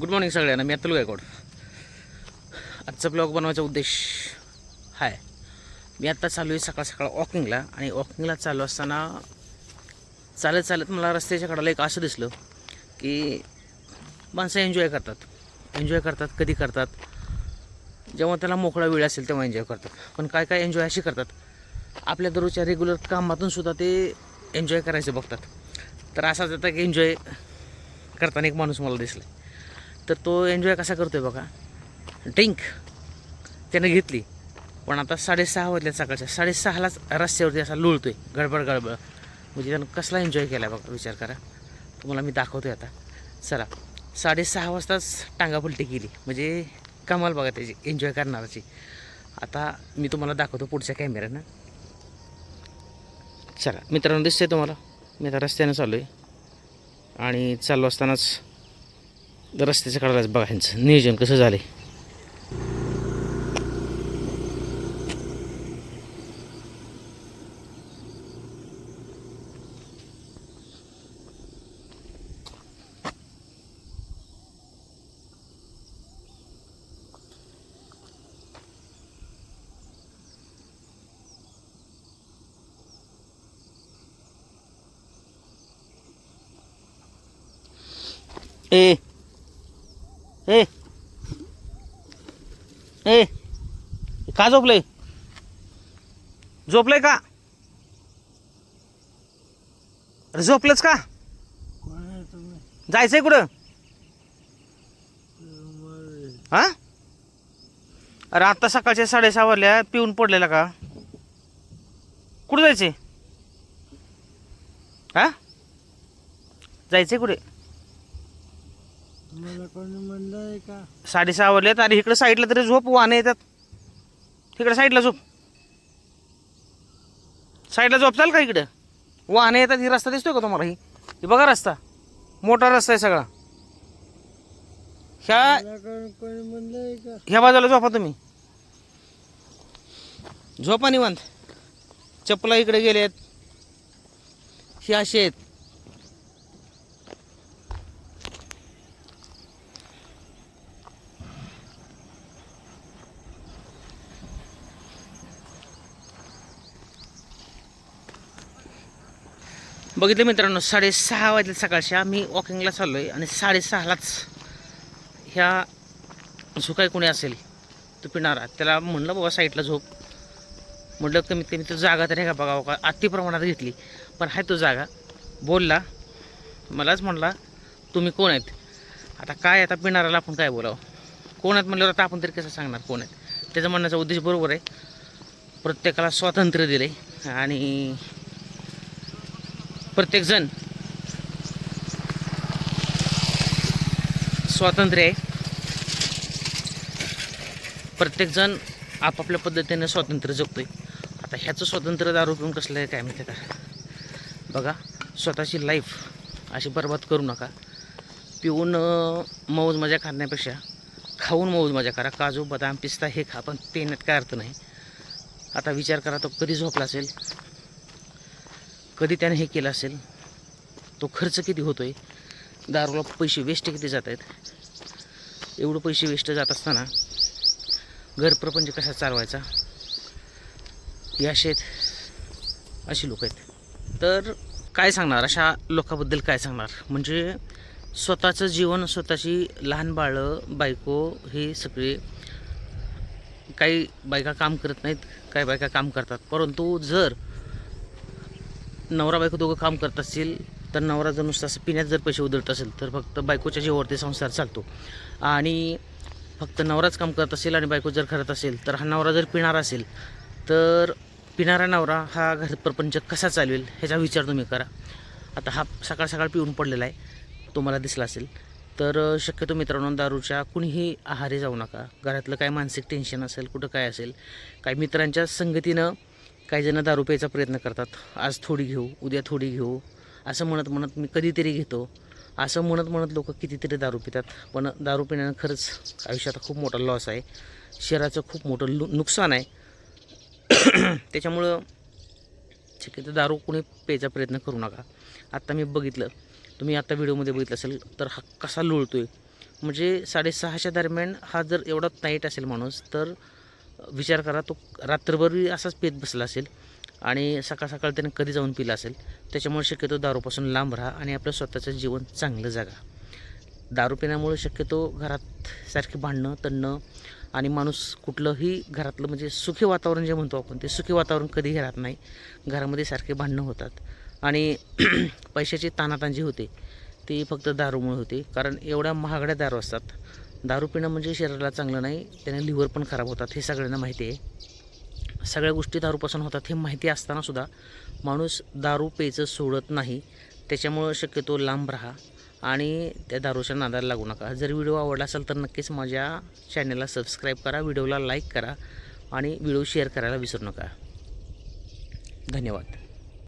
Good morning सगळ्यांना. मी अतुल गायकवाड. आजचा blog बनवायचा उद्देश हाय. मी आत्ता चालू आहे सकाळ सकाळ वॉकिंगला आणि वॉकिंगला चालू असताना चालत चालत मला रस्त्याच्या कडाला एक असं दिसलं की माणसं एन्जॉय करतात. एन्जॉय करतात कधी करतात? जेव्हा त्याला मोकळा वेळ असेल तेव्हा एन्जॉय करतात. पण काय काय एन्जॉय अशी करतात? आपल्या दररोजच्या रेग्युलर कामातून सुद्धा ते एन्जॉय करायचे बघतात. तर असाच आता की एन्जॉय करताना एक माणूस मला दिसला तर तो एन्जॉय कसा करतो आहे बघा. ड्रिंक त्यानं घेतली. पण आता साडेसहा वाजल्या सकाळच्या. साडेसहालाच रस्त्यावरती असा लुळतो आहे गडबड गडबड. म्हणजे त्यानं कसला एन्जॉय केला आहे बघा विचार करा. तुम्हाला मी दाखवतो आहे आता. चला. साडेसहा वाजताच टांगापलटी केली. म्हणजे कमाल बघा त्याची एन्जॉय करणाराची. आता मी तुम्हाला दाखवतो पुढच्या कॅमेऱ्यानं चला. मित्रांनो दिसतंय तुम्हाला? मी आता रस्त्यानं चाललो आहे आणि चालू असतानाच रस्त्याच्या कडालाच बघा ह्यांचं. नियोजन कसं झालं ए ए. ए. का झोपलंय? झोपलंय का? अरे झोपलंच का? जायचंय कुठं? हा? अरे आत्ता सकाळच्या साडेसहा वाजल्या पिऊन पडलेला का? कुठं जायचंय? हा? जायचंय कुठे? मला कोणी म्हणलंय का? साडेसहा वाजलेत आणि इकडे साईडला तरी झोप वाहने येतात. तिकडे साईडला झोप. साईडला झोप चाल का इकडं? वाहने येतात ही रस्ता दिसतोय का तुम्हाला? ही ही बघा रस्ता. मोठा रस्ता आहे सगळा. ह्या मला कोणी कोणी म्हणलंय का? ह्या बाजूला झोपा तुम्ही. झोपा निवांत. चपला इकडे गेलेत. ही अशी आहेत. बघितलं मित्रांनो साडेसहा वाजले सकाळच्या मी वॉकिंगला चाललो आहे आणि साडेसहालाच ह्या जो काही कोणी असेल तो पिणारा. त्याला म्हणलं बाबा साईडला झोप. म्हटलं कमीत कमी तो जागा तरी का बघा का? अति प्रमाणात घेतली. पण आहे तो जागा. बोलला मलाच म्हणला तुम्ही कोण आहेत? आता काय आता पिणाराला आपण काय बोलावं? कोण आहेत? म्हणल्यावर आता आपण तरी कसं सांगणार कोण आहेत? त्याचा म्हणण्याचा उद्देश बरोबर आहे. प्रत्येकाला स्वातंत्र्य दिलं आहे आणि प्रत्येकजण स्वातंत्र्य आहे. प्रत्येकजण आपापल्या पद्धतीने स्वातंत्र्य जगतोय. आता ह्याचं स्वातंत्र्य दारू पिऊन कसलं आहे काय माहिती का बघा स्वतःची लाईफ अशी बर्बाद करू नका. पिऊन मौज मजा करण्यापेक्षा खाऊन मौज मजा करा. काजू बदाम पिस्ता हे खा पण पेण्यात काय अर्थ नाही. आता विचार करा तो कधी झोपला असेल? कधी त्याने हे केलं असेल तो खर्च किती होतोय दारूला पैसे वेस्ट किती जात आहेत एवढं पैसे वेस्ट जात असताना घर प्रपंच कसा चालवायचा? हे असे आहेत अशी लोक आहेत. तर काय सांगणार अशा लोकाबद्दल काय सांगणार? म्हणजे स्वतःचं जीवन स्वतःची लहान बाळं बायको हे सगळे काही बायका काम करत नाहीत काही बायका काम करतात. परंतु जर नवरा बायको दोघं काम करत असतील तर नवरा जर नुसतं असं पिण्यात जर पैसे उधळत असेल तर फक्त बायकोच्या जीवावरती संसार चालतो. आणि फक्त नवराच काम करत असेल आणि बायको जर करत असेल तर हा नवरा जर पिणारा असेल तर पिणारा नवरा हा घर प्रपंच कसा चालवेल ह्याचा विचार तुम्ही करा. आता हा सकाळ सकाळ पिऊन पडलेला आहे तुम्हाला दिसला असेल. तर शक्यतो मित्रांनो दारूच्या कुणीही आहारी जाऊ नका. घरातलं काय मानसिक टेन्शन असेल कुठं काय असेल काही मित्रांच्या संगतीनं काही जण दारू प्यायचा प्रयत्न करतात. आज थोडी घेऊ उद्या थोडी घेऊ. असं म्हणत म्हणत मी कधीतरी घेतो. असं म्हणत म्हणत लोक कितीतरी दारू पितात. पण दारू पिण्यानं खरंच आयुष्यात खूप मोठा लॉस आहे. शरीराचं खूप मोठं लु नुकसान आहे. त्याच्यामुळं शक्यतो दारू कोणी प्यायचा प्रयत्न करू नका. आत्ता मी बघितलं. तुम्ही आत्ता व्हिडिओमध्ये बघितलं असेल तर हा कसा लोळतो आहे म्हणजे साडेसहाच्या दरम्यान हा जर एवढा नाईट असेल माणूस तर विचार करा तो रात्रभरही असाच पेत बसला असेल आणि सकाळ सकाळ त्याने कधी जाऊन पिला असेल त्याच्यामुळे शक्यतो दारूपासून लांब राहा आणि आपलं स्वतःचं जीवन चांगलं जगा. दारू पिण्यामुळे शक्यतो घरात सारखी भांडणं तणणं आणि माणूस कुठलंही घरातलं म्हणजे सुखी वातावरण जे म्हणतो आपण ते सुखी वातावरण कधीही राहत नाही. घरामध्ये सारखे भांडणं होतात. आणि पैशाची तानातान जी होते ती फक्त दारूमुळे होते. कारण एवढ्या महागड्या दारू असतात. दारू पिणं म्हणजे शरीराला चांगलं नाही त्याने लिव्हर पण खराब होतात हे सगळ्यांना माहिती आहे. सगळ्या गोष्टी दारूपासून होतात हे माहिती असतानासुद्धा माणूस दारू प्यायचं सोडत नाही त्याच्यामुळं शक्यतो लांब राहा आणि त्या दारूच्या नादाला लागू नका. जर व्हिडिओ आवडला असेल तर नक्कीच माझ्या चॅनलला सबस्क्राईब करा व्हिडिओला लाईक करा आणि व्हिडिओ शेअर करायला विसरू नका. धन्यवाद.